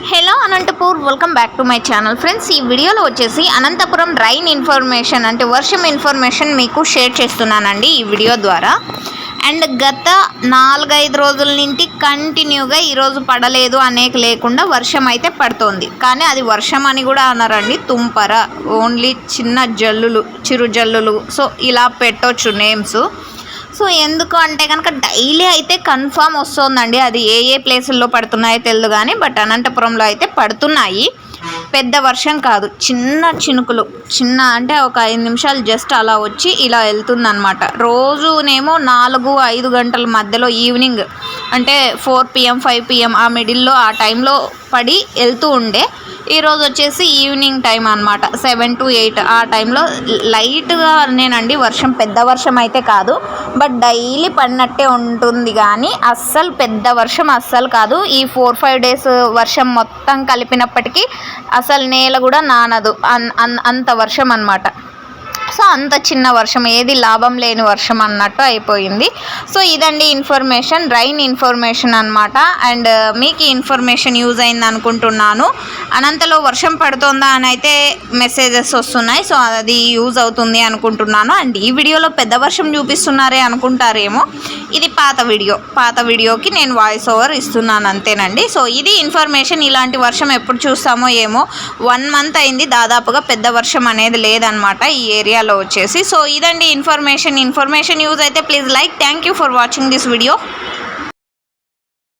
Hello Anantapur welcome back to my channel friends ఈ వీడియోలో వచ్చేసి అనంతపురం రైన్ ఇన్ఫర్మేషన్ అంటే వర్షం ఇన్ఫర్మేషన్ మీకు షేర్ చేస్తున్నానండి ఈ వీడియో ద్వారా. అండ్ గత నాలుగైదు రోజుల నుండి కంటిన్యూగా ఈరోజు పడలేదు అనేక లేకుండా వర్షం అయితే పడుతోంది. కానీ అది వర్షం అని కూడా అన్నారండి తుంపర ఓన్లీ చిన్న జల్లులు చిరు జల్లులు. సో ఇలా పెట్టొచ్చు నేమ్స్ సో ఎందుకు అంటే కనుక డైలీ అయితే కన్ఫామ్ వస్తుందండి. అది ఏ ఏ ప్లేసుల్లో పడుతున్నాయో తెలియదు కానీ బట్ అనంతపురంలో అయితే పడుతున్నాయి. పెద్ద వర్షం కాదు. చిన్న చినుకులు. చిన్న అంటే ఒక ఐదు నిమిషాలు జస్ట్ అలా వచ్చి ఇలా వెళ్తుందనమాట రోజునేమో నాలుగు ఐదు గంటల మధ్యలో ఈవినింగ్ అంటే ఫోర్ పిఎం ఫైవ్ పిఎం ఆ మిడిల్లో ఆ టైంలో పడి వెళ్తూ ఉండే. ఈరోజు వచ్చేసి ఈవినింగ్ టైం అనమాట సెవెన్ టు ఎయిట్ ఆ టైంలో లైట్గా నేనండి వర్షం పెద్ద వర్షం అయితే కాదు. బట్ డైలీ పడినట్టే ఉంటుంది కానీ అస్సలు పెద్ద వర్షం అస్సలు కాదు. ఈ ఫోర్ ఫైవ్ డేస్ వర్షం మొత్తం కలిపినప్పటికీ అసలు నేల కూడా నానదు. అన్ అన్- అంత వర్షం అనమాట సో అంత చిన్న వర్షం ఏది లాభం లేని వర్షం అన్నట్టు అయిపోయింది. సో ఇదండి ఇన్ఫర్మేషన్ రైన్ ఇన్ఫర్మేషన్ అనమాట అండ్ uh, మీకు ఇన్ఫర్మేషన్ యూజ్ అయింది అనుకుంటున్నాను. అనంతలో వర్షం పడుతుందా అని అయితే మెసేజెస్ వస్తున్నాయి. సో అది యూజ్ అవుతుంది అనుకుంటున్నాను. అండ్ ఈ వీడియోలో పెద్ద వర్షం చూపిస్తున్నారే అనుకుంటారేమో. ఇది పాత వీడియో. పాత వీడియోకి నేను వాయిస్ ఓవర్ ఇస్తున్నాను అంతేనండి. సో ఇది ఇన్ఫర్మేషన్ ఇలాంటి వర్షం ఎప్పుడు చూస్తామో ఏమో వన్ మంత్ అయింది. దాదాపుగా పెద్ద వర్షం అనేది లేదనమాట ఈ ఏరియాలో వచ్చేసి. సో ఇదండి ఇన్ఫర్మేషన్ ఇన్ఫర్మేషన్ యూజ్ అయితే please like thank you for watching this video